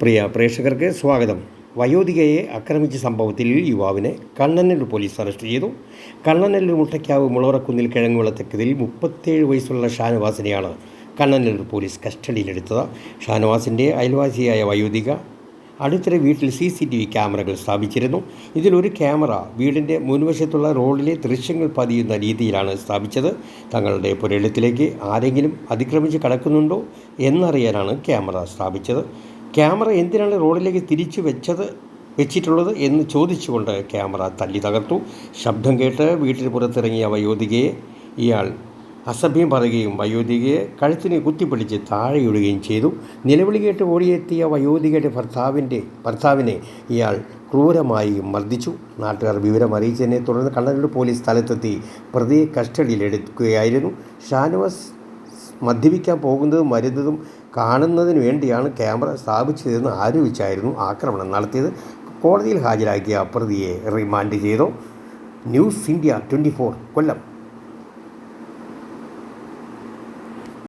പ്രിയ പ്രേക്ഷകർക്ക് സ്വാഗതം. വയോധികയെ ആക്രമിച്ച സംഭവത്തിൽ യുവാവിനെ കണ്ണനല്ലൂർ പോലീസ് അറസ്റ്റ് ചെയ്തു. കണ്ണനല്ലൂർ മുട്ടയ്ക്കാവ് മുളവറക്കുന്നിൽ കിഴങ്ങുവിളത്തക്കതിൽ മുപ്പത്തേഴ് വയസ്സുള്ള ഷാനവാസിനെയാണ് കണ്ണനല്ലൂർ പോലീസ് കസ്റ്റഡിയിലെടുത്തത്. ഷാനവാസിന്റെ അയൽവാസിയായ വയോധിക അടുത്തിടെ വീട്ടിൽ സി സി ടി വി ക്യാമറകൾ സ്ഥാപിച്ചിരുന്നു. ഇതിലൊരു ക്യാമറ വീടിന്റെ മുൻവശത്തുള്ള റോഡിലെ ദൃശ്യങ്ങൾ പതിയുന്ന രീതിയിലാണ് സ്ഥാപിച്ചത്. തങ്ങളുടെ പുരയിടത്തിലേക്ക് ആരെങ്കിലും അതിക്രമിച്ച് കടക്കുന്നുണ്ടോ എന്നറിയാനാണ് ക്യാമറ സ്ഥാപിച്ചത്. ക്യാമറ എന്തിനാണ് റോഡിലേക്ക് തിരിച്ചു വെച്ചത് വെച്ചിട്ടുള്ളത് എന്ന് ചോദിച്ചുകൊണ്ട് ക്യാമറ തല്ലി തകർത്തു. ശബ്ദം കേട്ട് വീട്ടിന് പുറത്തിറങ്ങിയ വയോധികയെ ഇയാൾ അസഭ്യം പറയുകയും വയോധികയെ കഴുത്തിനെ കുത്തിപ്പിടിച്ച് താഴെയിടുകയും ചെയ്തു. നിലവിളി കേട്ട് ഓടിയെത്തിയ വയോധികയുടെ ഭർത്താവിന്റെ ഭർത്താവിനെ ഇയാൾ ക്രൂരമായി മർദ്ദിച്ചു. നാട്ടുകാർ വിവരം അറിയിച്ചതിനെ തുടർന്ന് കണ്ണനൂർ പോലീസ് സ്ഥലത്തെത്തി പ്രതിയെ കസ്റ്റഡിയിലെടുക്കുകയായിരുന്നു ഷാനവാസ് മദ്യപിക്കാൻ പോകുന്നതും വരുന്നതും കാണുന്നതിന് വേണ്ടിയാണ് ക്യാമറ സ്ഥാപിച്ചതെന്ന് ആരോപിച്ചായിരുന്നു ആക്രമണം നടത്തിയത്? കോടതിയിൽ ഹാജരാക്കിയ പ്രതിയെ റിമാൻഡ് ചെയ്തു. News India twenty Kollam.